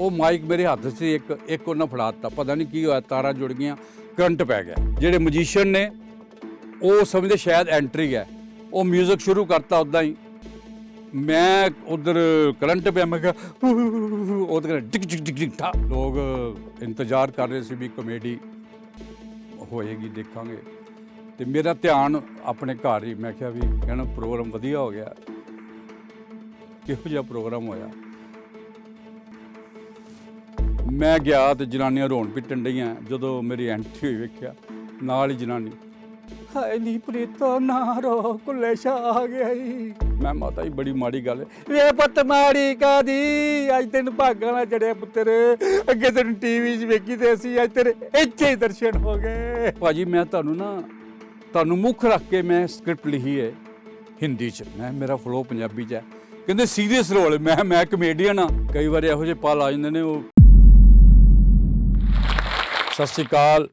ਉਹ ਮਾਈਕ ਮੇਰੇ ਹੱਥ 'ਚ ਸੀ, ਇੱਕ ਇੱਕ ਉਹਨਾਂ ਦਿੱਤਾ ਪਤਾ ਨਹੀਂ ਕੀ ਹੋਇਆ, ਤਾਰਾਂ ਜੁੜ ਗਈਆਂ, ਕਰੰਟ ਪੈ ਗਿਆ। ਜਿਹੜੇ ਮਜੀਸ਼ੀਅਨ ਨੇ, ਉਹ ਸਮਝਦੇ ਸ਼ਾਇਦ ਐਂਟਰੀ ਹੈ। ਉਹ 뮤직 ਸ਼ੁਰੂ ਕਰਤਾ ਉਦਾਂ ਹੀ। ਮੈਂ ਉਧਰ ਕਰੰਟ ਪਿਆ, ਮੈਂ ਕਿਹਾ, ਉਹ ਤੇ ਟਿਕ ਟਿਕ ਟਿਕ ਟਿਕ, ਠਾ। ਲੋਕ ਇੰਤਜ਼ਾਰ ਕਰ ਰਹੇ ਸੀ ਵੀ ਕਮੇਡੀ ਹੋਏਗੀ, ਦੇਖਾਂਗੇ। ਤੇ ਮੇਰਾ ਧਿਆਨ ਆਪਣੇ ਘਰ ਹੀ, ਮੈਂ ਕਿਹਾ ਵੀ ਕਹਿਣਾ ਪ੍ਰੋਗਰਾਮ ਵਧੀਆ ਹੋ ਗਿਆ। ਕਿਹੋ ਜਿਹਾ ਪ੍ਰੋਗਰਾਮ ਹੋਇਆ? ਮੈਂ ਗਿਆ ਤੇ ਜਨਾਨੀਆਂ ਰੋਣ ਪਿੱਟਣ ਡਈਆਂ ਜਦੋਂ ਮੇਰੀ ਐਂਟਰੀ ਹੋਈ ਵੇਖਿਆ। ਨਾਲ ਹੀ ਜਨਾਨੀ। ਹਾਏ ਨੀ ਪ੍ਰੀਤੋ ਨਾ ਰੋ ਕੁੱਲੇ ਸ਼ਾ ਆ ਗਿਆ ਈ। ਮੈਂ ਮਾਤਾ ਜੀ ਬੜੀ ਮਾੜੀ ਗੱਲ ਹੈ ਵੇ ਪੁੱਤ ਮਾੜੀ ਕਾਦੀ? ਅੱਜ ਤੈਨੂੰ ਭਾਗਾਂ ਨਾਲ ਜੜਿਆ ਪੁੱਤਰ। ਅੱਗੇ ਤੈਨੂੰ ਟੀਵੀ 'ਚ ਵੇਖੀ ਤੇ ਅਸੀਂ ਅੱਜ ਤੇਰੇ ਇੱਥੇ ਹੀ ਦਰਸ਼ਨ ਹੋ ਗਏ। ਭਾਜੀ ਮੈਂ ਤੁਹਾਨੂੰ ਨਾ ਤੁਹਾਨੂੰ ਮੁੱਖ ਰੱਖ ਕੇ ਮੈਂ ਸਕ੍ਰਿਪਟ ਲਿਖੀ ਹੈ ਹਿੰਦੀ 'ਚ। ਮੈਂ ਮੇਰਾ ਫਲੋ ਪੰਜਾਬੀ 'ਚ ਹੈ। ਕਹਿੰਦੇ ਸੀਰੀਅਸ ਰੋਲ ਮੈਂ ਮੈਂ ਕਮੇਡੀਅਨ ਆ। ਕਈ ਵਾਰ ਇਹੋ ਜਿਹੇ ਪਲ ਆ ਜਾਂਦੇ ਨੇ ਉਹ ਸਤਿ ਸ਼੍ਰੀ ਅਕਾਲ।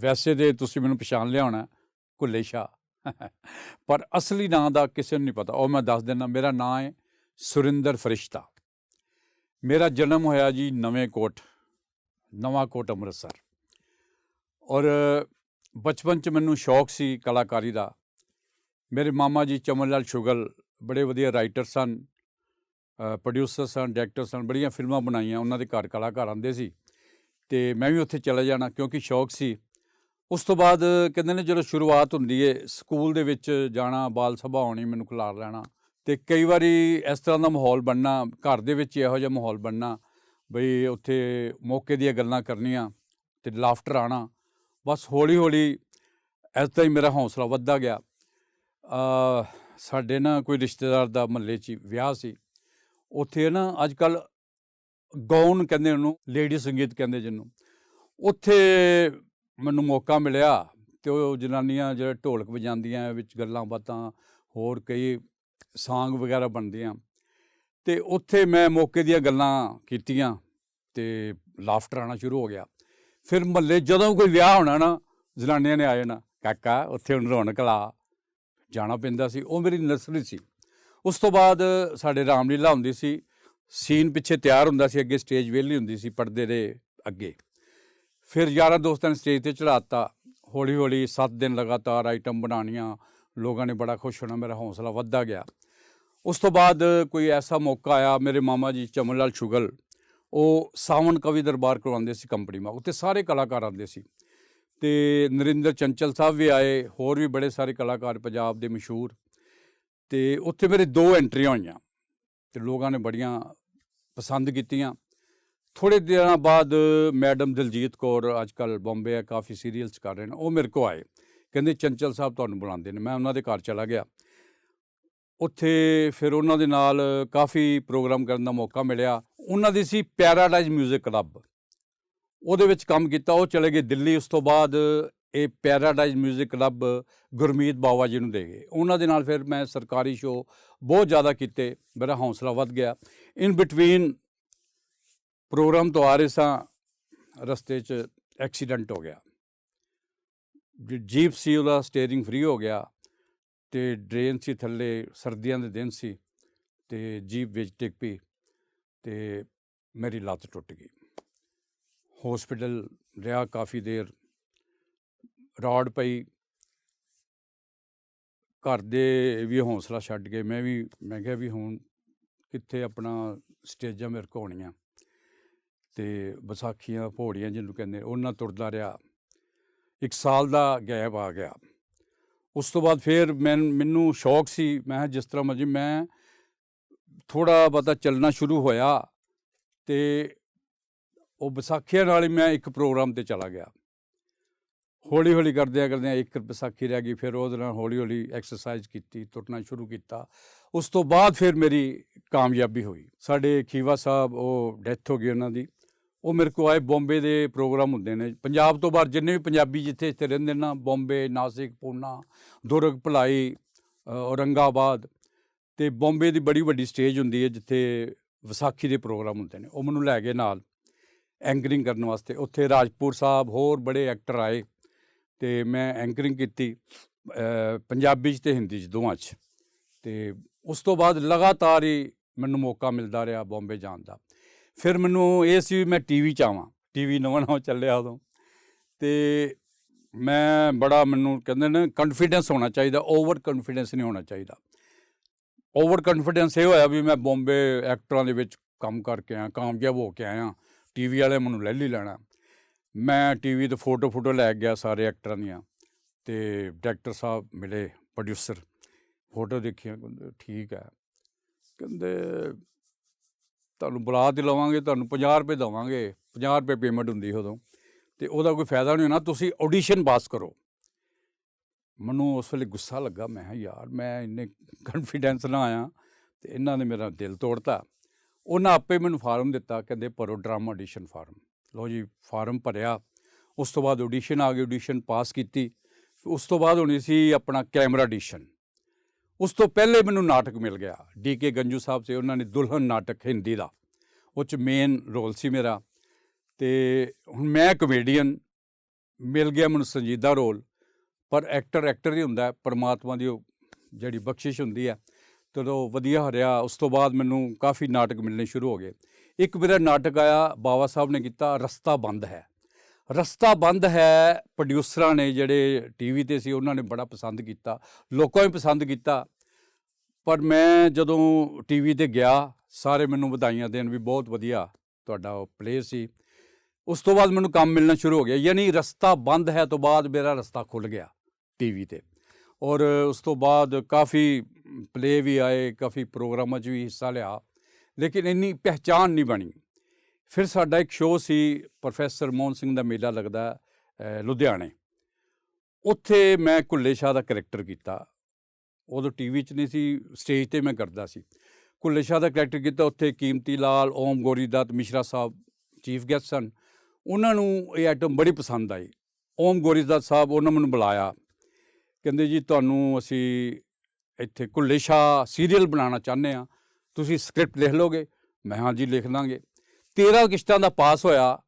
ਵੈਸੇ ਤੇ ਤੁਸੀਂ ਮੈਨੂੰ ਪਛਾਣ ਲਿਆ ਹੋਣਾ ਕੁੱਲੇ ਸ਼ਾਹ। ਪਰ ਅਸਲੀ ਨਾਂ ਦਾ ਕਿਸੇ ਨੂੰ ਨਹੀਂ ਪਤਾ। ਉਹ ਮੈਂ ਦੱਸ ਦਿੰਦਾ, ਮੇਰਾ ਨਾਂ ਹੈ ਸੁਰਿੰਦਰ ਫਰਿਸ਼ਤਾ। ਮੇਰਾ ਜਨਮ ਹੋਇਆ ਜੀ ਨਵੇਂ ਕੋਟ, ਨਵਾਂ ਕੋਟ ਅੰਮ੍ਰਿਤਸਰ। ਔਰ ਬਚਪਨ ਚ ਮੈਨੂੰ ਸ਼ੌਕ ਸੀ ਕਲਾਕਾਰੀ ਦਾ। ਮੇਰੇ ਮਾਮਾ ਜੀ ਚਮਨ ਲਾਲ ਸ਼ੁਗਲ ਬੜੇ ਵਧੀਆ ਰਾਈਟਰ ਸਨ ਪ੍ਰੋਡਿਊਸਰ ਸਨ ਡਾਇਰੈਕਟਰ ਸਨ, ਬੜੀਆਂ ਫਿਲਮਾਂ ਬਣਾਈਆਂ। ਉਹਨਾਂ ਦੇ ਘਰ ਕਲਾਕਾਰ ਆਉਂਦੇ ਸੀ। ਤੇ ਮੈਂ ਵੀ ਉੱਥੇ ਚਲਾ ਜਾਣਾ ਕਿਉਂਕਿ ਸ਼ੌਕ ਸੀ। ਉਸ ਤੋਂ ਬਾਅਦ ਕਹਿੰਦੇ ਨੇ ਜਦੋਂ ਸ਼ੁਰੂਆਤ ਹੁੰਦੀ ਏ, ਸਕੂਲ ਦੇ ਵਿੱਚ ਜਾਣਾ, ਬਾਲ ਸਭਾ ਆਉਣੀ ਮੈਨੂੰ ਖਿਲਾਰ ਲੈਣਾ। ਤੇ ਕਈ ਵਾਰੀ ਇਸ ਤਰ੍ਹਾਂ ਦਾ ਮਾਹੌਲ ਬਣਨਾ, ਘਰ ਦੇ ਵਿੱਚ ਇਹੋ ਜਿਹਾ ਮਾਹੌਲ ਬਣਨਾ, ਬਈ ਉੱਥੇ ਮੌਕੇ ਦੀਆਂ ਗੱਲਾਂ ਕਰਨੀਆਂ ਤੇ ਲਾਫਟਰ ਆਣਾ ਬਸ ਹੌਲੀ ਹੌਲੀ ਇਸ ਤਰ੍ਹਾਂ ਹੀ ਮੇਰਾ ਹੌਸਲਾ ਵੱਧਦਾ ਗਿਆ। ਅ ਸਾਡੇ ਨਾ ਕੋਈ ਰਿਸ਼ਤੇਦਾਰ ਦਾ ਮਹੱਲੇ 'ਚ ਹੀ ਵਿਆਹ ਸੀ। ਉੱਥੇ ਨਾ ਅੱਜ ਕੱਲ ਗਾਉਨ ਕਹਿੰਦੇ ਉਹਨੂੰ, ਲੇਡੀ ਸੰਗੀਤ ਕਹਿੰਦੇ ਜਿਹਨੂੰ। ਉੱਥੇ ਮੈਨੂੰ ਮੌਕਾ ਮਿਲਿਆ ਤੇ ਉਹ ਜਨਾਨੀਆਂ ਜਿਹੜੇ ਢੋਲਕ ਵਜਾਉਂਦੀਆਂ, ਵਿੱਚ ਗੱਲਾਂ ਬਾਤਾਂ, ਹੋਰ ਕਈ ਸਾਂਗ ਵਗੈਰਾ ਬਣਦੀਆਂ। ਤੇ ਉੱਥੇ ਮੈਂ ਮੌਕੇ ਦੀਆਂ ਗੱਲਾਂ ਕੀਤੀਆਂ ਤੇ ਲਾਫਟਰ ਆਣਾ ਸ਼ੁਰੂ ਹੋ ਗਿਆ। ਫਿਰ ਮਹੱਲੇ ਜਦੋਂ ਕੋਈ ਵਿਆਹ ਹੋਣਾ ਨਾ, ਜਨਾਨੀਆਂ ਨੇ ਆ ਜਾਣਾ, ਕਾਕਾ, ਉੱਥੇ ਹੁਣ ਰੌਣਕ ਲਾ। ਜਾਣਾ ਪੈਂਦਾ ਸੀ। ਉਹ ਮੇਰੀ ਨਰਸਰੀ ਸੀ। ਉਸ ਤੋਂ ਬਾਅਦ ਸਾਡੇ ਰਾਮਲੀਲਾ ਹੁੰਦੀ ਸੀ। ਸੀਨ ਪਿੱਛੇ ਤਿਆਰ ਹੁੰਦਾ ਸੀ, ਅੱਗੇ ਸਟੇਜ ਵਿਹਲੀ ਹੁੰਦੀ ਸੀ ਪਰਦੇ ਦੇ ਅੱਗੇ। ਫਿਰ ਯਾਰਾਂ ਦੋਸਤਾਂ ਨੇ ਸਟੇਜ ਤੇ ਚੜਾਤਾ ਹੌਲੀ ਹੌਲੀ 7 ਦਿਨ ਲਗਾਤਾਰ ਆਈਟਮ ਬਣਾਉਣੀਆਂ, ਲੋਕਾਂ ਨੇ ਬੜਾ ਖੁਸ਼ ਹੋਣਾ, ਮੇਰਾ ਹੌਸਲਾ ਵੱਧਦਾ ਗਿਆ। ਉਸ ਤੋਂ ਬਾਅਦ ਕੋਈ ਐਸਾ ਮੌਕਾ ਆਇਆ, ਮੇਰੇ ਮਾਮਾ ਜੀ ਚਮਨ ਲਾਲ ਸ਼ੁਗਲ, ਉਹ ਸਾਵਣ ਕਵੀ ਦਰਬਾਰ ਕਰਵਾਉਂਦੇ ਸੀ ਕੰਪਨੀ ਮਾ, ਉੱਥੇ ਸਾਰੇ ਕਲਾਕਾਰ ਆਉਂਦੇ ਸੀ। ਤੇ ਨਰਿੰਦਰ ਚੰਚਲ ਸਾਹਿਬ ਵੀ ਆਏ, ਹੋਰ ਵੀ ਬੜੇ ਸਾਰੇ ਕਲਾਕਾਰ ਪੰਜਾਬ ਦੇ ਮਸ਼ਹੂਰ। ਤੇ ਉੱਥੇ ਮੇਰੇ ਦੋ ਐਂਟਰੀਆਂ ਹੋਈਆਂ ਤੇ ਲੋਕਾਂ ਨੇ ਬੜੀਆਂ ਪਸੰਦ ਕੀਤੀਆਂ। ਥੋੜੇ ਦਿਨਾਂ ਬਾਅਦ ਮੈਡਮ ਦਿਲਜੀਤ ਕੌਰ ਅੱਜ ਅੱਜਕੱਲ ਬੰਬੇ ਆ, ਕਾਫੀ ਸੀਰੀਅਲਸ ਕਰ ਰਹੇ ਨੇ, ਉਹ ਮੇਰੇ ਕੋ ਆਏ। ਕਹਿੰਦੇ, ਚੰਚਲ ਸਾਹਿਬ ਤੁਹਾਨੂੰ ਬੁਲਾਉਂਦੇ ਨੇ। ਮੈਂ ਉਹਨਾਂ ਦੇ ਘਰ ਚਲਾ ਗਿਆ। ਉੱਥੇ ਫਿਰ ਉਹਨਾਂ ਦੇ ਨਾਲ ਕਾਫੀ ਪ੍ਰੋਗਰਾਮ ਕਰਨ ਦਾ ਮੌਕਾ ਮਿਲਿਆ। ਉਹਨਾਂ ਦੀ ਸੀ ਪੈਰਾਡਾਈਜ਼ 뮤직 ਕਲੱਬ ਉਹਦੇ ਵਿੱਚ ਕੰਮ ਕੀਤਾ। ਉਹ ਚਲੇ ਗਏ ਦਿੱਲੀ। ਉਸ ਤੋਂ ਬਾਅਦ ਇਹ ਪੈਰਾਡਾਈਜ਼ 뮤직 ਕਲੱਬ ਗੁਰਮੀਤ ਬਾਵਾ ਜੀ ਨੂੰ ਦੇ ਗਏ। ਉਹਨਾਂ ਦੇ ਨਾਲ ਫਿਰ ਮੈਂ ਸਰਕਾਰੀ ਸ਼ੋਅ ਬਹੁਤ ਜ਼ਿਆਦਾ ਕੀਤੇ, ਮੇਰਾ ਹੌਸਲਾ ਵੱਧ ਗਿਆ। ਇਨ ਬਿਟਵੀਨ ਪ੍ਰੋਗਰਾਮ ਤੋਂ ਆ ਰਹੇ ਸਾਂ, ਰਸਤੇ 'ਚ ਐਕਸੀਡੈਂਟ ਹੋ ਗਿਆ। ਜੀਪ ਸੀ ਉਹਦਾ ਸਟੀਅਰਿੰਗ ਫ੍ਰੀ ਹੋ ਗਿਆ ਤੇ ਡਰੇਨ ਸੀ ਥੱਲੇ, ਸਰਦੀਆਂ ਦੇ ਦਿਨ ਸੀ ਤੇ ਜੀਪ ਵਿੱਚ ਡਿੱਗ ਪਈ ਤੇ ਮੇਰੀ ਲੱਤ ਟੁੱਟ ਗਈ। ਹਸਪੀਟਲ ਰਿਹਾ ਕਾਫੀ ਦੇਰ ਰੌਡ ਪਈ। ਘਰ ਦੇ ਵੀ ਹੌਸਲਾ ਛੱਡ ਕੇ ਮੈਂ ਵੀ, ਮੈਂ ਕਿਹਾ ਵੀ ਹੁਣ ਕਿੱਥੇ ਆਪਣਾ ਸਟੇਜਾਂ ਮੇਰੇ ਕੋਲ ਹੋਣੀਆਂ। ਤੇ ਵਿਸਾਖੀਆਂ ਭੋੜੀਆਂ ਜਿਹਨੂੰ ਕਹਿੰਦੇ, ਉਹਨਾਂ ਤੁਰਦਾ ਰਿਹਾ। ਇੱਕ ਸਾਲ ਦਾ ਗੈਪ ਆ ਗਿਆ। ਉਸ ਤੋਂ ਬਾਅਦ ਫਿਰ ਮੈਂ ਮੈਨੂੰ ਸ਼ੌਕ ਸੀ, ਮੈਂ ਜਿਸ ਤਰ੍ਹਾਂ ਮਰਜ਼ੀ ਮੈਂ ਥੋੜਾ ਬਹੁਤਾ ਚੱਲਣਾ ਸ਼ੁਰੂ ਹੋਇਆ ਤੇ ਉਹ ਵਿਸਾਖੀਆਂ ਨਾਲ ਹੀ ਮੈਂ ਇੱਕ ਪ੍ਰੋਗਰਾਮ ਤੇ ਚਲਾ ਗਿਆ। ਹੌਲੀ ਹੌਲੀ ਕਰਦਿਆਂ ਕਰਦਿਆਂ ਇੱਕ ਵਿਸਾਖੀ ਰਹਿ ਗਈ, ਫਿਰ ਉਹਦੇ ਨਾਲ ਹੌਲੀ ਹੌਲੀ ਐਕਸਰਸਾਈਜ਼ ਕੀਤੀ, ਤੁਰਨਾ ਸ਼ੁਰੂ ਕੀਤਾ। ਉਸ ਤੋਂ ਬਾਅਦ ਫਿਰ ਮੇਰੀ ਕਾਮਯਾਬੀ ਹੋਈ। ਸਾਡੇ ਖੀਵਾ ਸਾਹਿਬ, ਉਹ ਡੈਥ ਹੋ ਗਈ ਉਹਨਾਂ ਦੀ। ਉਹ ਮੇਰੇ ਕੋਲ ਆਏ, ਬੰਬੇ ਦੇ ਪ੍ਰੋਗਰਾਮ ਹੁੰਦੇ ਨੇ। ਪੰਜਾਬ ਤੋਂ ਬਾਹਰ ਜਿੰਨੇ ਵੀ ਪੰਜਾਬੀ ਜਿੱਥੇ ਇੱਥੇ ਰਹਿੰਦੇ ਨੇ ਨਾ, ਬੰਬੇ, ਨਾਸਿਕ, ਪੂਨਾ, ਦੁਰਗ, ਭਲਾਈ ਔਰੰਗਾਬਾਦ ਤੇ ਬੰਬੇ ਦੀ ਬੜੀ ਵੱਡੀ ਸਟੇਜ ਹੁੰਦੀ ਹੈ ਜਿੱਥੇ ਵਿਸਾਖੀ ਦੇ ਪ੍ਰੋਗਰਾਮ ਹੁੰਦੇ ਨੇ। ਉਹ ਮੈਨੂੰ ਲੈ ਗਏ ਨਾਲ ਐਂਕਰਿੰਗ ਕਰਨ ਵਾਸਤੇ। ਉੱਥੇ ਰਾਜਪੂਰ ਸਾਹਿਬ ਹੋਰ ਬੜੇ ਐਕਟਰ ਆਏ। ਤੇ ਮੈਂ ਐਂਕਰਿੰਗ ਕੀਤੀ ਪੰਜਾਬੀ 'ਚ ਤੇ ਹਿੰਦੀ 'ਚ ਦੋਵਾਂ 'ਚ। ਤੇ ਉਸ ਤੋਂ ਬਾਅਦ ਲਗਾਤਾਰ ਹੀ ਮੈਨੂੰ ਮੌਕਾ ਮਿਲਦਾ ਰਿਹਾ ਬੰਬੇ ਜਾਣ ਦਾ। ਫਿਰ ਮੈਨੂੰ ਇਹ ਸੀ ਵੀ ਮੈਂ ਟੀਵੀ 'ਚ ਆਵਾਂ ਟੀਵੀ ਨਵਾਂ ਨਵਾਂ ਚੱਲਿਆ ਉਦੋਂ। ਤੇ ਮੈਂ ਬੜਾ ਮੈਨੂੰ ਕਹਿੰਦੇ ਨੇ ਕੌਨਫੀਡੈਂਸ ਹੋਣਾ ਚਾਹੀਦਾ ਓਵਰ ਕੌਨਫੀਡੈਂਸ ਨਹੀਂ ਹੋਣਾ ਚਾਹੀਦਾ। ਓਵਰ ਕੌਨਫੀਡੈਂਸ ਇਹ ਹੋਇਆ ਵੀ ਮੈਂ ਬੰਬੇ ਐਕਟਰਾਂ ਦੇ ਵਿੱਚ ਕੰਮ ਕਰਕੇ ਆਇਆ, ਕਾਮਯਾਬ ਹੋ ਕੇ ਆਇਆ। ਟੀਵੀ ਵਾਲੇ ਮੈਨੂੰ ਲੈ ਲਈ ਲੈਣਾ। ਮੈਂ ਟੀਵੀ ਤੇ ਫੋਟੋ ਫੋਟੋ ਲੈ ਗਿਆ ਸਾਰੇ ਐਕਟਰਾਂ ਦੀਆਂ ਤੇ ਡਾਇਰੈਕਟਰ ਸਾਹਿਬ ਮਿਲੇ ਪ੍ਰੋਡਿਊਸਰ ਫੋਟੋ ਦੇਖੀਆਂ ਕਹਿੰਦੇ ਠੀਕ ਹੈ। ਕਹਿੰਦੇ ਤੁਹਾਨੂੰ ਬੁਲਾ ਦੇ ਲਵਾਂਗੇ, ਤੁਹਾਨੂੰ 50 ਰੁਪਏ ਦੇਵਾਂਗੇ 50 ਰੁਪਏ ਪੇਮੈਂਟ ਹੁੰਦੀ ਉਦੋਂ। ਤੇ ਉਹਦਾ ਕੋਈ ਫਾਇਦਾ ਨਹੀਂ ਹੋਣਾ, ਤੁਸੀਂ ਆਡੀਸ਼ਨ ਪਾਸ ਕਰੋ। ਮੈਨੂੰ ਉਸ ਵੇਲੇ ਗੁੱਸਾ ਲੱਗਾ, ਮੈਂ ਕਿਹਾ ਯਾਰ, ਮੈਂ ਇੰਨੇ ਕੌਨਫੀਡੈਂਸ ਨਾਲ ਆਇਆ ਤੇ ਇਹਨਾਂ ਨੇ ਮੇਰਾ ਦਿਲ ਤੋੜਤਾ। ਉਹਨਾਂ ਆਪੇ ਮੈਨੂੰ ਫਾਰਮ ਦਿੱਤਾ, ਕਹਿੰਦੇ ਭਰੋ ਡਰਾਮਾ ਆਡੀਸ਼ਨ ਫਾਰਮ। ਲਓ ਜੀ, ਫਾਰਮ ਭਰਿਆ। ਉਸ ਤੋਂ ਬਾਅਦ ਆਡੀਸ਼ਨ ਆ ਗਈ ਆਡੀਸ਼ਨ ਪਾਸ ਕੀਤੀ। ਉਸ ਤੋਂ ਬਾਅਦ ਹੋਣੀ ਸੀ ਆਪਣਾ ਕੈਮਰਾ ਆਡੀਸ਼ਨ ਉਸ ਤੋਂ ਪਹਿਲੇ ਮੈਨੂੰ ਨਾਟਕ ਮਿਲ ਗਿਆ। ਡੀ ਕੇ ਗੰਜੂ ਸਾਹਿਬ ਸੀ, ਉਹਨਾਂ ਨੇ ਦੁਲਹਨ ਨਾਟਕ ਹਿੰਦੀ ਦਾ। ਉਹ ਚ ਮੇਨ ਰੋਲ ਸੀ ਮੇਰਾ। ਤੇ ਹੁਣ ਮੈਂ ਕਮੇਡੀਅਨ ਮਿਲ ਗਿਆ ਮੈਨੂੰ ਸੰਜੀਦਾ ਰੋਲ। ਪਰ ਐਕਟਰ ਐਕਟਰ ਹੀ ਹੁੰਦਾ ਪਰਮਾਤਮਾ ਦੀ ਉਹ ਜਿਹੜੀ ਬਖਸ਼ਿਸ਼ ਹੁੰਦੀ ਹੈ। ਤਦੋਂ ਵਧੀਆ ਹਰਿਆ ਉਸ ਤੋਂ ਬਾਅਦ ਮੈਨੂੰ ਕਾਫੀ ਨਾਟਕ ਮਿਲਣੇ ਸ਼ੁਰੂ ਹੋ ਗਏ। ਇੱਕ ਮੇਰਾ ਨਾਟਕ ਆਇਆ ਬਾਬਾ ਸਾਹਿਬ ਨੇ ਕੀਤਾ, ਰਸਤਾ ਬੰਦ ਹੈ। ਰਸਤਾ ਬੰਦ ਹੈ ਪ੍ਰੋਡਿਊਸਰਾਂ ਨੇ ਜਿਹੜੇ ਟੀਵੀ ਤੇ ਸੀ, ਉਹਨਾਂ ਨੇ ਬੜਾ ਪਸੰਦ ਕੀਤਾ, ਲੋਕਾਂ ਨੇ ਪਸੰਦ ਕੀਤਾ। ਪਰ ਮੈਂ ਜਦੋਂ ਟੀਵੀ ਤੇ ਗਿਆ, ਸਾਰੇ ਮੈਨੂੰ ਵਧਾਈਆਂ ਦੇਣ ਵੀ ਬਹੁਤ ਵਧੀਆ ਤੁਹਾਡਾ ਉਹ ਪਲੇ ਸੀ। ਉਸ ਤੋਂ ਬਾਅਦ ਮੈਨੂੰ ਕੰਮ ਮਿਲਣਾ ਸ਼ੁਰੂ ਹੋ ਗਿਆ, ਯਾਨੀ ਰਸਤਾ ਬੰਦ ਹੈ ਤੋਂ ਬਾਅਦ ਮੇਰਾ ਰਸਤਾ ਖੁੱਲ ਗਿਆ ਟੀਵੀ ਤੇ। ਔਰ ਉਸ ਤੋਂ ਬਾਅਦ ਕਾਫੀ ਪਲੇ ਵੀ ਆਏ, ਕਾਫੀ ਪ੍ਰੋਗਰਾਮਾਂ 'ਚ ਵੀ ਹਿੱਸਾ ਲਿਆ। ਲੇਕਿਨ ਇੰਨੀ ਪਹਿਚਾਨ ਨਹੀਂ ਬਣੀ। ਫਿਰ ਸਾਡਾ ਇੱਕ ਸ਼ੋਅ ਸੀ, ਪ੍ਰੋਫੈਸਰ ਮੋਹਨ ਸਿੰਘ ਦਾ ਮੇਲਾ ਲੱਗਦਾ ਲੁਧਿਆਣੇ। ਉੱਥੇ ਮੈਂ ਕੁੱਲੇ ਸ਼ਾਹ ਦਾ ਕਰੈਕਟਰ ਕੀਤਾ। ਉਦੋਂ ਟੀਵੀ 'ਚ ਨਹੀਂ ਸੀ, ਸਟੇਜ ਤੇ ਮੈਂ ਕਰਦਾ ਸੀ। ਕੁੱਲੇ ਸ਼ਾਹ ਦਾ ਕਰੈਕਟਰ ਕੀਤਾ, ਉੱਥੇ ਕੀਮਤੀ ਲਾਲ, ਓਮ ਗੋਰੀ ਦੱਤ, ਮਿਸ਼ਰਾ ਸਾਹਿਬ ਚੀਫ ਗੈਸਟ ਸਨ। ਉਹਨਾਂ ਨੂੰ ਇਹ ਆਈਟਮ ਬੜੀ ਪਸੰਦ ਆਈ। ਓਮ ਗੋਰੀ ਦੱਤ ਸਾਹਿਬ, ਉਹਨਾਂ ਮੈਨੂੰ ਬੁਲਾਇਆ। ਕਹਿੰਦੇ ਜੀ, ਤੁਹਾਨੂੰ ਅਸੀਂ ਇੱਥੇ ਕੁੱਲੇ ਸ਼ਾਹ ਸੀਰੀਅਲ ਬਣਾਉਣਾ ਚਾਹੁੰਦੇ ਆ ਤੁਸੀਂ ਸਕ੍ਰਿਪਟ ਲਿਖ ਲੋਗੇ? ਮੈਂ ਹਾਂ ਜੀ ਲਿਖ ਲਾਂਗੇ 13 ਕਿਸ਼ਤਾਂ ਦਾ ਪਾਸ ਹੋਇਆ।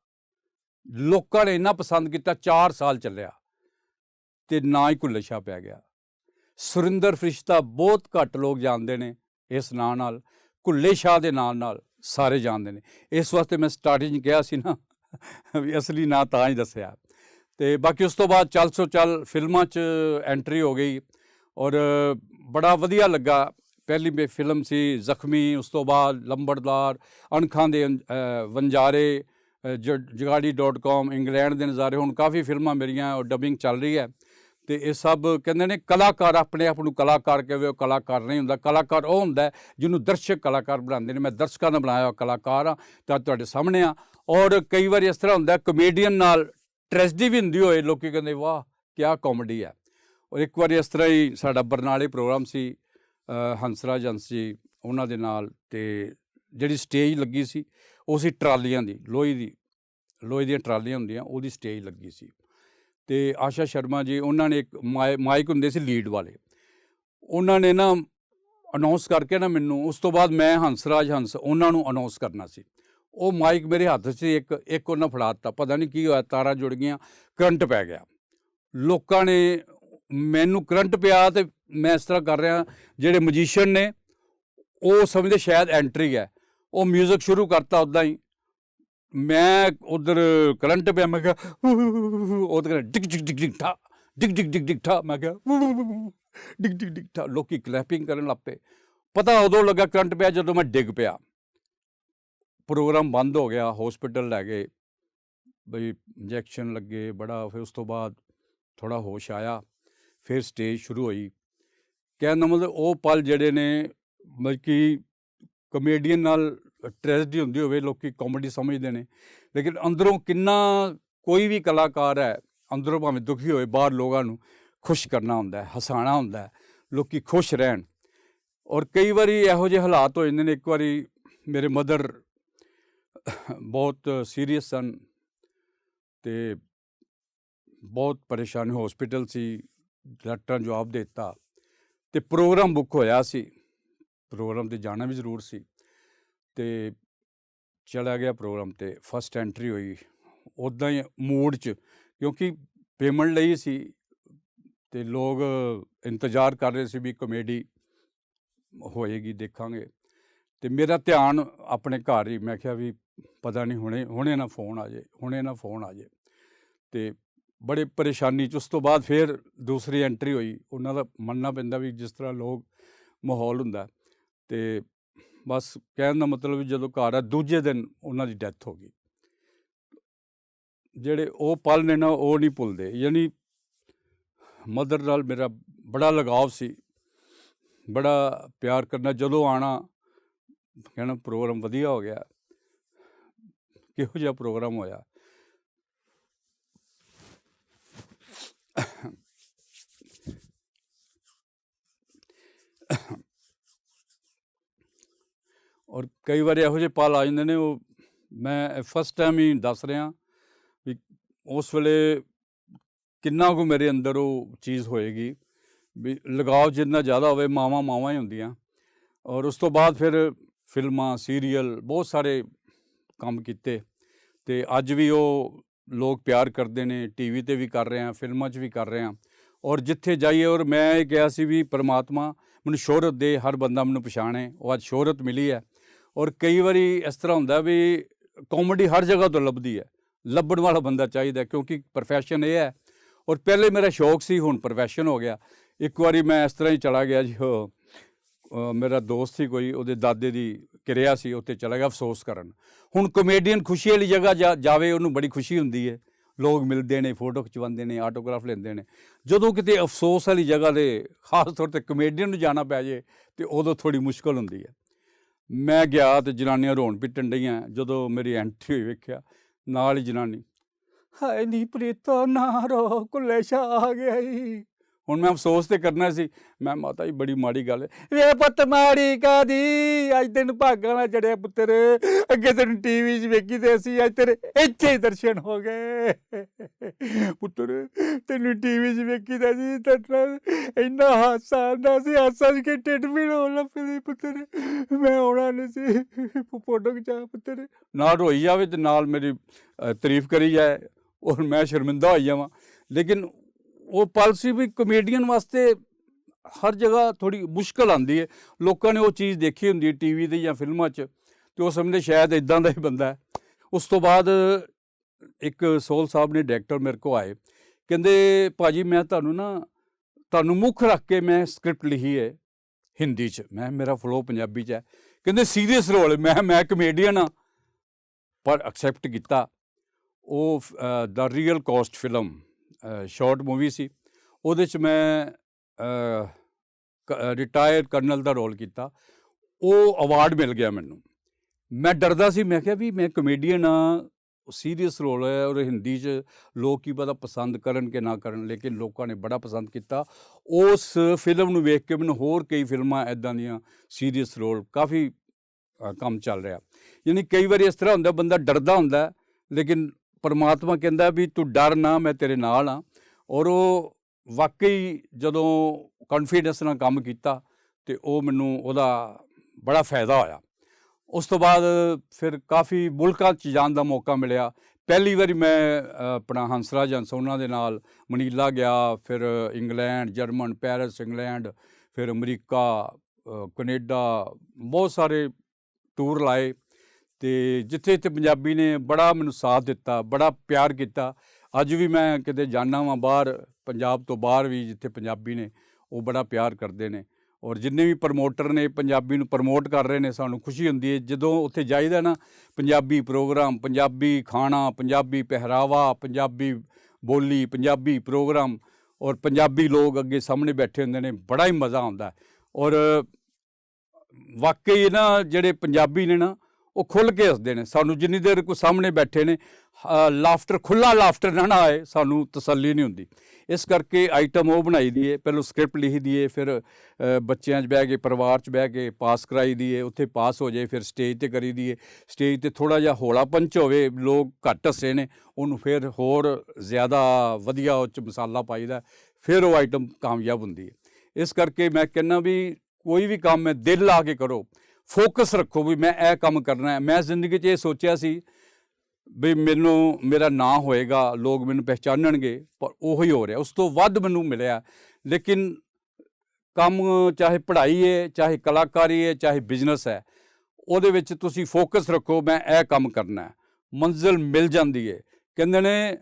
ਲੋਕਾਂ ਨੇ ਇੰਨਾ ਪਸੰਦ ਕੀਤਾ 4 ਸਾਲ ਚੱਲਿਆ। ਤੇ ਨਾ ਹੀ ਕੁੱਲੇ ਸ਼ਾਹ ਪੈ ਗਿਆ। ਸੁਰਿੰਦਰ ਫਰਿਸ਼ਤਾ ਬਹੁਤ ਘੱਟ ਲੋਕ ਜਾਣਦੇ ਨੇ ਇਸ ਨਾਂ ਨਾਲ। ਕੁੱਲੇ ਸ਼ਾਹ ਦੇ ਨਾਂ ਨਾਲ ਸਾਰੇ ਜਾਣਦੇ ਨੇ। ਇਸ ਵਾਸਤੇ ਮੈਂ ਸਟਾਰਟਿੰਗ 'ਚ ਕਿਹਾ ਸੀ ਨਾ, ਵੀ ਅਸਲੀ ਨਾਂ ਤਾਂ ਹੀ ਦੱਸਿਆ। ਤੇ ਬਾਕੀ ਉਸ ਤੋਂ ਬਾਅਦ ਚੱਲ ਸੋ ਚੱਲ ਫਿਲਮਾਂ 'ਚ ਐਂਟਰੀ ਹੋ ਗਈ ਔਰ ਬੜਾ ਵਧੀਆ ਲੱਗਾ। ਪਹਿਲੀ ਮੇ ਫਿਲਮ ਸੀ ਜ਼ਖਮੀ ਉਸ ਤੋਂ ਬਾਅਦ ਲੰਬੜਦਾਰ ਅਣਖਾਂ ਦੇ ਅੰ- ਅ, ਵੰਜਾਰੇ ਅ, ਜ- ਜਗਾੜੀ.com ਇੰਗਲੈਂਡ ਦੇ ਨਜ਼ਾਰੇ ਹੁਣ ਕਾਫੀ ਫਿਲਮਾਂ ਮੇਰੀਆਂ ਉਹ ਡਬਿੰਗ ਚੱਲ ਰਹੀ ਹੈ। ਤੇ ਇਹ ਸਭ ਕਹਿੰਦੇ ਨੇ ਕਲਾਕਾਰ ਆਪਣੇ ਆਪ ਨੂੰ ਕਲਾਕਾਰ ਕਹਵੇ ਉਹ ਕਲਾਕਾਰ ਨਹੀਂ ਹੁੰਦਾ ਕਲਾਕਾਰ ਉਹ ਹੁੰਦਾ ਜਿਹਨੂੰ ਦਰਸ਼ਕ ਕਲਾਕਾਰ ਬਣਾਉਂਦੇ ਨੇ। ਮੈਂ ਦਰਸ਼ਕਾਂ ਦਾ ਬਣਾਇਆ ਕਲਾਕਾਰ ਆ ਤਾਂ ਤੁਹਾਡੇ ਸਾਹਮਣੇ ਆ ਔਰ ਕਈ ਵਾਰੀ ਇਸ ਤਰ੍ਹਾਂ ਹੁੰਦਾ ਕਮੇਡੀਅਨ ਨਾਲ ਟ੍ਰੈਜਡੀ ਵੀ ਹੁੰਦੀ ਹੋਏ ਲੋਕੀ ਕਹਿੰਦੇ ਵਾਹ ਕੀ ਕਾਮੇਡੀ ਹੈ। ਔਰ ਇੱਕ ਵਾਰੀ ਇਸ ਤਰ੍ਹਾਂ ਹੀ ਸਾਡਾ ਬਰਨਾਲੇ ਪ੍ਰੋਗਰਾਮ ਸੀ ਅ, ਹੰਸਰਾਜ ਹੰਸ ਜੀ ਉਹਨਾਂ ਦੇ ਨਾਲ ਤੇ ਜਿਹੜੀ ਸਟੇਜ ਲੱਗੀ ਸੀ ਉਹ ਸੀ ਟਰਾਲੀਆਂ ਦੀ ਲੋਹੇ ਦੀ ਲੋਹੇ ਦੀਆਂ ਟਰਾਲੀਆਂ ਹੁੰਦੀਆਂ ਉਹਦੀ ਸਟੇਜ ਲੱਗੀ ਸੀ। ਤੇ ਆਸ਼ਾ ਸ਼ਰਮਾ ਜੀ ਉਹਨਾਂ ਨੇ ਇੱਕ ਮਾਈ- ਮਾਈਕ ਹੁੰਦੇ ਸੀ ਲੀਡ ਵਾਲੇ। ਉਹਨਾਂ ਨੇ ਨਾ ਅਨਾਉਂਸ ਕਰਕੇ ਨਾ ਮੈਨੂੰ ਉਸ ਤੋਂ ਬਾਅਦ ਮੈਂ ਹੰਸਰਾਜ ਹੰਸ ਉਹਨਾਂ ਨੂੰ ਅਨਾਉਂਸ ਕਰਨਾ ਸੀ। ਉਹ ਮਾਈਕ ਮੇਰੇ ਹੱਥ 'ਚ ਇੱਕ ਇੱਕ ਉਹਨਾਂ ਫੜਾ ਦਿੱਤਾ। ਪਤਾ ਨਹੀਂ ਕੀ ਹੋਇਆ ਤਾਰਾਂ ਜੁੜ ਗਈਆਂ ਕਰੰਟ ਪੈ ਗਿਆ। ਲੋਕਾਂ ਨੇ ਮੈਨੂੰ ਕਰੰਟ ਪਿਆ ਤੇ ਮੈਂ ਇਸ ਤਰ੍ਹਾਂ ਕਰ ਰਿਹਾ, ਜਿਹੜੇ ਮਜੀਸ਼ੀਅਨ ਨੇ, ਉਹ ਸਮਝਦੇ ਸ਼ਾਇਦ ਐਂਟਰੀ ਹੈ। ਉਹ 뮤직 ਸ਼ੁਰੂ ਕਰਤਾ ਉਦਾਂ ਹੀ। ਮੈਂ ਉਧਰ ਕਰੰਟ ਪਿਆ, ਮੈਂ ਕਿਹਾ ਉਹਦੇ ਡਿਗ ਡਿਗ ਡਿਗ ਡਿਗ, ਠਾ, ਡਿਗ ਡਿਗ ਡਿਗ ਡਿਗ, ਠਾ, ਮੈਂ ਕਿਹਾ ਡਿਗ ਡਿਗ ਡਿਗ, ਠਾ, ਲੋਕੀ ਕਲੈਪਿੰਗ ਕਰਨ ਲੱਗ ਪਏ। ਪਤਾ ਉਦੋਂ ਲੱਗਾ ਕਰੰਟ ਪਿਆ ਜਦੋਂ ਮੈਂ ਡਿੱਗ ਪਿਆ। ਪ੍ਰੋਗਰਾਮ ਬੰਦ ਹੋ ਗਿਆ ਹਸਪੀਟਲ ਲੈ ਗਏ। ਬਈ ਇੰਜੈਕਸ਼ਨ ਲੱਗੇ, ਬੜਾ, ਫਿਰ ਉਸ ਤੋਂ ਬਾਅਦ ਥੋੜਾ ਹੋਸ਼ ਆਇਆ। ਫਿਰ ਸਟੇਜ ਸ਼ੁਰੂ ਹੋਈ। ਕਹਿਣ ਦਾ ਮਤਲਬ ਉਹ ਪਲ ਜਿਹੜੇ ਨੇ ਮਤਲਬ ਕਿ ਕਮੇਡੀਅਨ ਨਾਲ ਟ੍ਰੈਜਡੀ ਹੁੰਦੀ ਹੋਵੇ, ਲੋਕੀ ਕਾਮੇਡੀ ਸਮਝਦੇ ਨੇ। ਲੇਕਿਨ ਅੰਦਰੋਂ ਕਿੰਨਾ ਕੋਈ ਵੀ ਕਲਾਕਾਰ ਹੈ, ਅੰਦਰੋਂ ਭਾਵੇਂ ਦੁਖੀ ਹੋਵੇ, ਬਾਹਰ ਲੋਕਾਂ ਨੂੰ ਖੁਸ਼ ਕਰਨਾ ਹੁੰਦਾ ਹੈ ਹਸਾਣਾ ਹੁੰਦਾ ਹੈ, ਲੋਕੀ ਖੁਸ਼ ਰਹਿਣ। ਔਰ ਕਈ ਵਾਰੀ ਇਹੋ ਜਿਹੇ ਹਾਲਾਤ ਹੋ ਜਾਂਦੇ ਨੇ, ਇੱਕ ਵਾਰੀ ਮੇਰੇ ਮਦਰ ਬਹੁਤ ਸੀਰੀਅਸ ਸਨ ਤੇ ਬਹੁਤ ਪਰੇਸ਼ਾਨ ਹਸਪੀਟਲ ਸੀ, ਡਾਕਟਰਾਂ ਨੇ ਜਵਾਬ ਦੇ ਦਿੱਤਾ। ਤੇ ਪ੍ਰੋਗਰਾਮ ਬੁੱਕ ਹੋਇਆ ਸੀ। ਪ੍ਰੋਗਰਾਮ ਤੇ ਜਾਣਾ ਵੀ ਜ਼ਰੂਰ ਸੀ। ਤੇ ਚਲਾ ਗਿਆ ਪ੍ਰੋਗਰਾਮ ਤੇ ਫਸਟ ਐਂਟਰੀ ਹੋਈ। ਉਦਾਂ ਹੀ ਮੂਡ 'ਚ, ਕਿਉਂਕਿ ਪੇਮੈਂਟ ਲਈ ਸੀ ਤੇ ਲੋਕ ਇੰਤਜ਼ਾਰ ਕਰ ਰਹੇ ਸੀ ਵੀ ਕਮੇਡੀ ਹੋਏਗੀ, ਦੇਖਾਂਗੇ। ਤੇ ਮੇਰਾ ਧਿਆਨ ਆਪਣੇ ਘਰ ਹੀ, ਮੈਂ ਕਿਹਾ ਵੀ ਪਤਾ ਨਹੀਂ ਹੁਣੇ ਹੁਣੇ ਨਾ ਫੋਨ ਆ ਜੇ ਹੁਣੇ ਨਾ ਫੋਨ ਆ ਜੇ ਤੇ ਬੜੇ ਪਰੇਸ਼ਾਨੀ ਚ। ਉਸ ਤੋਂ ਬਾਅਦ ਫਿਰ ਦੂਸਰੀ ਐਂਟਰੀ ਹੋਈ। ਉਹਨਾਂ ਦਾ ਮੰਨਣਾ ਪੈਂਦਾ ਵੀ ਜਿਸ ਤਰ੍ਹਾਂ ਲੋਕ ਮਾਹੌਲ ਹੁੰਦਾ ਤੇ ਬਸ ਕਹਿਣ ਦਾ ਮਤਲਬ ਵੀ ਜਦੋਂ ਘਰ ਆ, ਦੂਜੇ ਦਿਨ ਉਹਨਾਂ ਦੀ ਡੈਥ ਹੋ ਗਈ। ਜਿਹੜੇ ਉਹ ਪਲ ਨੇ ਨਾ, ਉਹ ਨਹੀਂ ਭੁੱਲਦੇ। ਯਾਨੀ ਮਦਰ ਨਾਲ ਮੇਰਾ ਬੜਾ ਲਗਾਵ ਸੀ। ਬੜਾ ਪਿਆਰ ਕਰਨਾ। ਜਦੋਂ ਆਣਾ ਕਹਿਣਾ ਪ੍ਰੋਗਰਾਮ ਵਧੀਆ ਹੋ ਗਿਆ। ਕਿਹੋ ਜਿਹਾ ਪ੍ਰੋਗਰਾਮ ਹੋਇਆ? ਔਰ ਕਈ ਵਾਰ ਇਹੋ ਜਿਹੇ ਪਲ ਆ ਜਾਂਦੇ ਨੇ, ਉਹ ਮੈਂ ਫਸਟ ਟਾਈਮ ਹੀ ਦੱਸ ਰਿਹਾ ਵੀ ਉਸ ਵੇਲੇ ਕਿੰਨਾ ਕੁ ਮੇਰੇ ਅੰਦਰ ਉਹ ਚੀਜ਼ ਹੋਏਗੀ, ਵੀ ਲਗਾਵ ਜਿੰਨਾ ਜ਼ਿਆਦਾ ਹੋਵੇ, ਮਾਵਾਂ ਮਾਵਾਂ ਹੀ ਹੁੰਦੀਆਂ। ਔਰ ਉਸ ਤੋਂ ਬਾਅਦ ਫਿਰ ਫਿਲਮਾਂ, ਸੀਰੀਅਲ, ਬਹੁਤ ਸਾਰੇ ਕੰਮ ਕੀਤੇ। ਤੇ ਅੱਜ ਵੀ ਉਹ ਲੋਕ ਪਿਆਰ ਕਰਦੇ ਨੇ ਟੀਵੀ ਤੇ ਵੀ ਕਰ ਰਹੇ ਆ, ਫਿਲਮਾਂ 'ਚ ਵੀ ਕਰ ਰਹੇ ਆ। ਔਰ ਜਿੱਥੇ ਜਾਈਏ, ਔਰ ਮੈਂ ਇਹ ਕਿਹਾ ਸੀ ਵੀ ਪ੍ਰਮਾਤਮਾ ਮੈਨੂੰ ਸ਼ੋਹਰਤ ਦੇ ਹਰ ਬੰਦਾ ਮੈਨੂੰ ਪਛਾਣੇ, ਉਹ ਅੱਜ ਸ਼ੋਹਰਤ ਮਿਲੀ ਹੈ। ਔਰ ਕਈ ਵਾਰੀ ਇਸ ਤਰ੍ਹਾਂ ਹੁੰਦਾ ਵੀ ਕਾਮੇਡੀ ਹਰ ਜਗ੍ਹਾ ਤੋਂ ਲੱਭਦੀ ਹੈ। ਲੱਭਣ ਵਾਲਾ ਬੰਦਾ ਚਾਹੀਦਾ ਕਿਉਂਕਿ ਪ੍ਰੋਫੈਸ਼ਨ ਇਹ ਹੈ। ਔਰ ਪਹਿਲੇ ਮੇਰਾ ਸ਼ੌਕ ਸੀ, ਹੁਣ ਪ੍ਰੋਫੈਸ਼ਨ ਹੋ ਗਿਆ। ਇੱਕ ਵਾਰੀ ਮੈਂ ਇਸ ਤਰ੍ਹਾਂ ਹੀ ਚਲਾ ਗਿਆ ਜੀ, ਉਹ ਮੇਰਾ ਦੋਸਤ ਸੀ ਕੋਈ, ਉਹਦੇ ਦਾਦੇ ਦੀ ਕਿਰਿਆ ਸੀ, ਉੱਥੇ ਚਲਾ ਗਿਆ ਅਫਸੋਸ ਕਰਨ। ਹੁਣ ਕਮੇਡੀਅਨ ਖੁਸ਼ੀ ਵਾਲੀ ਜਗ੍ਹਾ ਜਾ- ਜਾਵੇ, ਉਹਨੂੰ ਬੜੀ ਖੁਸ਼ੀ ਹੁੰਦੀ ਹੈ। ਲੋਕ ਮਿਲਦੇ ਨੇ, ਫੋਟੋ ਖਿਚਵਾਉਂਦੇ ਨੇ ਆਟੋਗ੍ਰਾਫ ਲੈਂਦੇ ਨੇ। ਜਦੋਂ ਕਿਤੇ ਅਫਸੋਸ ਵਾਲੀ ਜਗ੍ਹਾ ਤੇ, ਖਾਸ ਤੌਰ ਤੇ ਕਮੇਡੀਅਨ ਨੂੰ ਜਾਣਾ ਪੈ ਜੇ, ਤੇ ਉਦੋਂ ਥੋੜੀ ਮੁਸ਼ਕਲ ਹੁੰਦੀ ਹੈ। ਮੈਂ ਗਿਆ ਤੇ ਜਨਾਨੀਆਂ ਰੋਣ ਪਿੱਟਣ ਡਈਆਂ, ਜਦੋਂ ਮੇਰੀ ਐਂਟਰੀ ਹੋਈ ਵੇਖਿਆ, ਨਾਲ ਹੀ ਜਨਾਨੀ, ਹਾਏ ਨੀ ਪ੍ਰੀਤੋ, ਨਾ ਰੋ ਕੁੱਲੇ ਸ਼ਾ ਆ ਗਿਆ ਈ। ਹੁਣ ਮੈਂ ਅਫਸੋਸ ਤੇ ਕਰਨਾ ਸੀ। ਮੈਂ ਮਾਤਾ ਜੀ, ਬੜੀ ਮਾੜੀ ਗੱਲ ਹੈ। ਵੇ ਪੁੱਤ ਮਾੜੀ ਕਾਦੀ ਅੱਜ ਤੈਨੂੰ ਭਾਗਾਂ ਨਾਲ ਚੜਿਆ ਪੁੱਤਰ। ਅੱਗੇ ਤੈਨੂੰ ਟੀਵੀ 'ਚ ਵੇਖੀ ਤੇ ਅਸੀਂ ਅੱਜ ਤੇਰੇ ਇੱਥੇ ਹੀ ਦਰਸ਼ਨ ਹੋ ਗਏ। ਪੁੱਤਰ, ਤੈਨੂੰ ਟੀਵੀ 'ਚ ਵੇਖੀ ਤਾਂ ਸੀ, ਤੇਰਾ ਇੰਨਾ ਹਾਸਾ ਆਉਂਦਾ ਸੀ। ਹਾਸਾ ਸੀ ਕਿ ਢਿੱਡ ਵੀ ਹੋਣ ਲੱਗ ਪਈ ਪੁੱਤਰ। ਮੈਂ ਆਉਣਾ ਨਹੀਂ ਸੀ। ਫੋਟੋ ਖਿਚਾ ਪੁੱਤਰ। ਨਾਲ ਰੋਈ ਜਾਵੇ ਤੇ ਨਾਲ ਮੇਰੀ ਤਾਰੀਫ ਕਰੀ ਜਾਏ। ਔਰ ਮੈਂ ਸ਼ਰਮਿੰਦਾ ਹੋਈ ਜਾਵਾਂ। ਲੇਕਿਨ ਉਹ ਪਲ ਵੀ ਕਮੇਡੀਅਨ ਵਾਸਤੇ ਹਰ ਜਗ੍ਹਾ ਥੋੜੀ ਮੁਸ਼ਕਲ ਆਂਦੀ ਹੈ। ਲੋਕਾਂ ਨੇ ਉਹ ਚੀਜ਼ ਦੇਖੀ ਹੁੰਦੀ ਹੈ ਟੀਵੀ ਤੇ ਜਾਂ ਫਿਲਮਾਂ 'ਚ ਤੇ ਉਹ ਸਮਝਦੇ ਸ਼ਾਇਦ ਇਦਾਂ ਦਾ ਹੀ ਬੰਦਾ ਹੈ। ਉਸ ਤੋਂ ਬਾਅਦ ਇੱਕ ਸੋਲ ਸਾਹਿਬ ਨੇ ਡਾਇਰੈਕਟਰ ਮੇਰੇ ਕੋ ਆਏ। ਕਹਿੰਦੇ, ਭਾਜੀ, ਮੈਂ ਤੁਹਾਨੂੰ ਨਾ, ਤੁਹਾਨੂੰ ਮੁੱਖ ਰੱਖ ਕੇ ਮੈਂ ਸਕ੍ਰਿਪਟ ਲਿਖੀ ਹੈ ਹਿੰਦੀ 'ਚ। ਮੈਂ, ਮੇਰਾ ਫਲੋ ਪੰਜਾਬੀ 'ਚ ਹੈ। ਕਹਿੰਦੇ, ਸੀਰੀਅਸ ਰੋਲ ਮੈਂ ਮੈਂ ਕਮੇਡੀਅਨ ਆ ਪਰ ਐਕਸੈਪਟ ਕੀਤਾ। ਉਹ the real cast film short movie ਸੀ। ਉਹਦੇ 'ਚ ਮੈਂ ਰਿਟਾਇਰ ਕਰਨਲ ਦਾ ਰੋਲ ਕੀਤਾ। ਉਹ ਅਵਾਰਡ ਮਿਲ ਗਿਆ ਮੈਨੂੰ। ਮੈਂ ਡਰਦਾ ਸੀ, ਮੈਂ ਕਿਹਾ ਵੀ ਮੈਂ ਕਮੇਡੀਅਨ ਆ ਸੀਰੀਅਸ ਰੋਲ ਹੈ ਔਰ ਹਿੰਦੀ 'ਚ ਲੋਕ ਕੀ ਪਤਾ ਪਸੰਦ ਕਰਨ ਕਿ ਨਾ ਕਰਨ, ਲੇਕਿਨ ਲੋਕਾਂ ਨੇ ਬੜਾ ਪਸੰਦ ਕੀਤਾ। ਉਸ ਫਿਲਮ ਨੂੰ ਵੇਖ ਕੇ ਮੈਨੂੰ ਹੋਰ ਕਈ ਫਿਲਮਾਂ ਐਦਾਂ ਦੀਆਂ ਸੀਰੀਅਸ ਰੋਲ ਕਾਫੀ ਕੰਮ ਚੱਲ ਰਿਹਾ। ਯਾਨੀ ਕਈ ਵਾਰੀ ਇਸ ਤਰ੍ਹਾਂ ਹੁੰਦਾ, ਬੰਦਾ ਡਰਦਾ ਹੁੰਦਾ, ਲੇਕਿਨ ਪਰਮਾਤਮਾ ਕਹਿੰਦਾ ਵੀ ਤੂੰ ਡਰ ਨਾ ਮੈਂ ਤੇਰੇ ਨਾਲ ਆ। ਔਰ ਉਹ ਵਾਕਈ ਜਦੋਂ ਕੌਨਫੀਡੈਂਸ ਨਾਲ ਕੰਮ ਕੀਤਾ ਤੇ ਉਹ ਮੈਨੂੰ ਉਹਦਾ ਬੜਾ ਫਾਇਦਾ ਹੋਇਆ। ਉਸ ਤੋਂ ਬਾਅਦ ਫਿਰ ਕਾਫੀ ਮੁਲਕਾਂ 'ਚ ਜਾਣ ਦਾ ਮੌਕਾ ਮਿਲਿਆ। ਪਹਿਲੀ ਵਾਰੀ ਮੈਂ ਅ, ਆਪਣਾ ਹੰਸਰਾਜ ਹੰਸ ਉਹਨਾਂ ਦੇ ਨਾਲ ਮਨੀਲਾ ਗਿਆ ਫਿਰ ਇੰਗਲੈਂਡ ਜਰਮਨ ਪੈਰਿਸ ਇੰਗਲੈਂਡ ਫਿਰ ਅਮਰੀਕਾ ਅ, ਕੈਨੇਡਾ ਬਹੁਤ ਸਾਰੇ ਟੂਰ ਲਾਏ। ਤੇ ਜਿੱਥੇ ਜਿੱਥੇ ਪੰਜਾਬੀ ਨੇ ਬੜਾ ਮੈਨੂੰ ਸਾਥ ਦਿੱਤਾ, ਬੜਾ ਪਿਆਰ ਕੀਤਾ। ਅੱਜ ਵੀ ਮੈਂ ਕਿਤੇ ਜਾਣਾ ਵਾਂ ਬਾਹਰ, ਪੰਜਾਬ ਤੋਂ ਬਾਹਰ ਵੀ ਜਿੱਥੇ ਪੰਜਾਬੀ ਨੇ, ਉਹ ਬੜਾ ਪਿਆਰ ਕਰਦੇ ਨੇ। ਔਰ ਜਿੰਨੇ ਵੀ ਪ੍ਰਮੋਟਰ ਨੇ, ਪੰਜਾਬੀ ਨੂੰ ਪ੍ਰਮੋਟ ਕਰ ਰਹੇ ਨੇ, ਸਾਨੂੰ ਖੁਸ਼ੀ ਹੁੰਦੀ ਹੈ। ਜਦੋਂ ਉੱਥੇ ਜਾਈਦਾ ਨਾ, ਪੰਜਾਬੀ ਪ੍ਰੋਗਰਾਮ, ਪੰਜਾਬੀ ਖਾਣਾ, ਪੰਜਾਬੀ ਪਹਿਰਾਵਾ, ਪੰਜਾਬੀ ਬੋਲੀ, ਪੰਜਾਬੀ ਪ੍ਰੋਗਰਾਮ, ਔਰ ਪੰਜਾਬੀ ਲੋਕ ਅੱਗੇ ਸਾਹਮਣੇ ਬੈਠੇ ਹੁੰਦੇ ਨੇ, ਬੜਾ ਹੀ ਮਜ਼ਾ ਆਉਂਦਾ ਔਰ ਵਾਕਈ ਨਾ, ਜਿਹੜੇ ਪੰਜਾਬੀ ਨੇ ਨਾ ਉਹ ਖੁੱਲ ਕੇ ਹੱਸਦੇ ਨੇ। ਸਾਨੂੰ ਜਿੰਨੀ ਦੇਰ ਕੋਈ ਸਾਹਮਣੇ ਬੈਠੇ ਨੇ ਲਾਫਟਰ ਖੁੱਲਾ ਲਾਫਟਰ ਨਾ ਆਏ, ਸਾਨੂੰ ਤਸੱਲੀ ਨਹੀਂ ਹੁੰਦੀ। ਇਸ ਕਰਕੇ ਆਈਟਮ ਉਹ ਬਣਾਈ ਦੀ ਏ, ਪਹਿਲਾਂ ਸਕ੍ਰਿਪਟ ਲਿਖੀ ਦੀ ਏ, ਫਿਰ ਬੱਚਿਆਂ 'ਚ ਬਹਿ ਕੇ, ਪਰਿਵਾਰ 'ਚ ਬਹਿ ਕੇ ਪਾਸ ਕਰਾਈ ਦੀ ਏ, ਉੱਥੇ ਪਾਸ ਹੋ ਜਾਏ, ਫਿਰ ਸਟੇਜ ਤੇ ਕਰੀ ਦੀ ਏ। ਸਟੇਜ ਤੇ ਥੋੜਾ ਜਿਹਾ ਹੌਲਾ ਪੰਚ ਹੋਵੇ, ਲੋਕ ਘੱਟ ਹੱਸੇ ਨੇ, ਉਹਨੂੰ ਫਿਰ ਹੋਰ ਜ਼ਿਆਦਾ ਵਧੀਆ ਉਹ 'ਚ ਮਸਾਲਾ ਪਾਈਦਾ, ਫਿਰ ਉਹ ਆਈਟਮ ਕਾਮਯਾਬ ਹੁੰਦੀ ਹੈ ਇਸ ਕਰਕੇ ਮੈਂ ਕਹਿੰਦਾ ਵੀ ਕੋਈ ਵੀ ਕੰਮ ਹੈ, ਦਿਲ ਲਾ ਕੇ ਕਰੋ। ਫੋਕਸ ਰੱਖੋ ਵੀ ਮੈਂ ਇਹ ਕੰਮ ਕਰਨਾ ਹੈ। ਮੈਂ ਜ਼ਿੰਦਗੀ 'ਚ ਇਹ ਸੋਚਿਆ ਸੀ ਵੀ ਮੈਨੂੰ ਮੇਰਾ ਨਾਂ ਹੋਏਗਾ, ਲੋਕ ਮੈਨੂੰ ਪਹਿਚਾਨਣਗੇ, ਪਰ ਉਹ ਹੀ ਹੋ ਰਿਹਾ। ਉਸ ਤੋਂ ਵੱਧ ਮੈਨੂੰ ਮਿਲਿਆ। ਲੇਕਿਨ ਕੰਮ ਚਾਹੇ ਪੜ੍ਹਾਈ ਹੈ ਚਾਹੇ ਕਲਾਕਾਰੀ ਹੈ ਚਾਹੇ ਬਿਜ਼ਨਸ ਹੈ, ਉਹਦੇ ਵਿੱਚ ਤੁਸੀਂ ਫੋਕਸ ਰੱਖੋ, ਮੈਂ ਇਹ ਕੰਮ ਕਰਨਾ ਹੈ। ਮੰਜ਼ਿਲ ਮਿਲ ਜਾਂਦੀ ਹੈ ਕਹਿੰਦੇ ਨੇ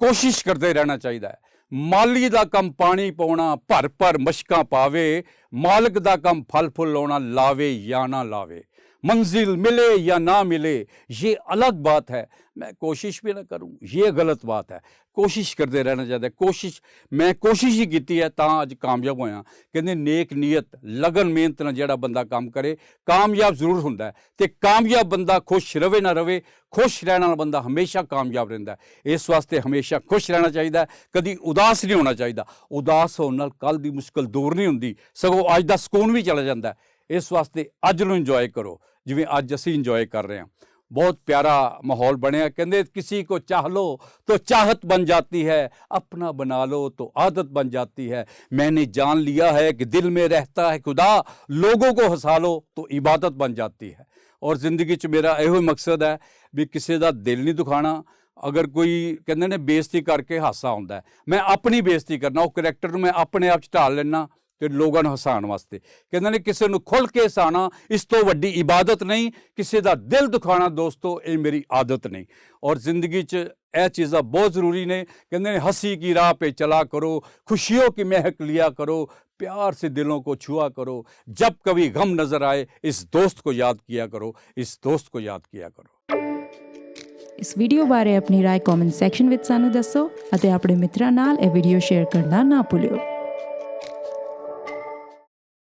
ਕੋਸ਼ਿਸ਼ ਕਰਦੇ ਰਹਿਣਾ ਚਾਹੀਦਾ ਹੈ। ਮਾਲੀ ਦਾ ਕੰਮ ਪਾਣੀ ਪਾਉਣਾ ਭਰ ਭਰ ਮਸ਼ਕਾਂ ਪਾਵੇ, ਮਾਲਕ ਦਾ ਕੰਮ ਫਲ ਫੁੱਲ ਲਾਉਣਾ, ਲਾਵੇ ਜਾਂ ਨਾ ਲਾਵੇ। मंजिल मिले या ना मिले ये अलग बात है मैं कोशिश भी ना करूं ये गलत बात है ਕੋਸ਼ਿਸ਼ ਕਰਦੇ ਰਹਿਣਾ ਚਾਹੀਦਾ ਹੈ। ਕੋਸ਼ਿਸ਼ ਮੈਂ ਕੋਸ਼ਿਸ਼ ਹੀ ਕੀਤੀ ਹੈ ਤਾਂ ਅੱਜ ਕਾਮਯਾਬ ਹੋਇਆ ਕਹਿੰਦੇ ਨੇਕ ਨੀਅਤ ਲਗਨ ਮਿਹਨਤ ਨਾਲ ਜਿਹੜਾ ਬੰਦਾ ਕੰਮ ਕਰੇ ਕਾਮਯਾਬ ਜ਼ਰੂਰ ਹੁੰਦਾ ਹੈ ਤੇ ਕਾਮਯਾਬ ਬੰਦਾ ਖੁਸ਼ ਰਵੇ ਨਾ ਰਵੇ ਖੁਸ਼ ਰਹਿਣ ਵਾਲਾ ਬੰਦਾ ਹਮੇਸ਼ਾ ਕਾਮਯਾਬ ਰਹਿੰਦਾ ਹੈ ਇਸ ਵਾਸਤੇ ਹਮੇਸ਼ਾ ਖੁਸ਼ ਰਹਿਣਾ ਚਾਹੀਦਾ ਹੈ, ਕਦੀ ਉਦਾਸ ਨਹੀਂ ਹੋਣਾ ਚਾਹੀਦਾ ਉਦਾਸ ਹੋਣ ਨਾਲ ਕੱਲ ਦੀ ਮੁਸ਼ਕਲ ਦੂਰ ਨਹੀਂ ਹੁੰਦੀ ਸਗੋਂ ਅੱਜ ਦਾ ਸਕੂਨ ਵੀ ਚਲਾ ਜਾਂਦਾ ਹੈ। ਇਸ ਵਾਸਤੇ ਅੱਜ ਨੂੰ ਇੰਜੋਏ ਕਰੋ ਜਿਵੇਂ ਅੱਜ ਅਸੀਂ ਇੰਜੋਏ ਕਰ ਰਹੇ ਹਾਂ बहुत प्यारा माहौल बनया कहते किसी को चाह लो तो चाहत बन जाती है अपना बना लो तो आदत बन जाती है मैंने जान लिया है कि दिल में रहता है खुदा लोगों को हंसा लो तो इबादत बन जाती है ਔਰ ਜ਼ਿੰਦਗੀ 'ਚ ਮੇਰਾ ਇਹੋ ਹੀ ਮਕਸਦ ਹੈ ਵੀ ਕਿਸੇ ਦਾ ਦਿਲ ਨਹੀਂ ਦੁਖਾਣਾ ਅਗਰ ਕੋਈ ਕਹਿੰਦੇ ਨੇ ਬੇਇੱਜ਼ਤੀ ਕਰਕੇ ਹਾਸਾ ਆਉਂਦਾ ਹੈ ਮੈਂ ਆਪਣੀ ਬੇਇੱਜ਼ਤੀ ਕਰਨਾ ਉਹ ਕਰੈਕਟਰ ਨੂੰ ਮੈਂ ਆਪਣੇ ਆਪ 'ਚ ਢਾਲ ਲੈਣਾ ਤੇ ਲੋਕਾਂ ਨੂੰ ਹਸਾਉਣ ਵਾਸਤੇ। ਕਹਿੰਦੇ ਨੇ ਕਿਸੇ ਨੂੰ ਖੁੱਲ ਕੇ ਹਸਾਣਾ ਇਸ ਤੋਂ ਵੱਡੀ ਇਬਾਦਤ ਨਹੀਂ, ਕਿਸੇ ਦਾ ਦਿਲ ਦੁਖਾਣਾ ਦੋਸਤੋ, ਇਹ ਮੇਰੀ ਆਦਤ ਨਹੀਂ। ਔਰ ਜ਼ਿੰਦਗੀ 'ਚ ਇਹ ਚੀਜ਼ਾਂ ਬਹੁਤ ਜ਼ਰੂਰੀ ਨੇ। ਕਹਿੰਦੇ ਨੇ ਹਸੀ ਕੀ ਰਾਹ 'ਤੇ ਚਲਾ ਕਰੋ ਖੁਸ਼ੀਆਂ ਕੀ ਮਹਿਕ ਲਿਆ ਕਰੋ, ਪਿਆਰ से दिलों को छुआ करो जब कभी गम नजर आए इस दोस्त को याद किया करो इस दोस्त को याद किया करो ਇਸ ਵੀਡੀਓ ਬਾਰੇ ਆਪਣੀ رائے ਕਮੈਂਟ ਸੈਕਸ਼ਨ ਵਿੱਚ ਸਾਨੂੰ ਦੱਸੋ ਅਤੇ ਆਪਣੇ ਮਿੱਤਰਾਂ ਨਾਲ ਇਹ ਵੀਡੀਓ ਸ਼ੇਅਰ ਕਰਨਾ ਨਾ ਭੁੱਲਿਓ।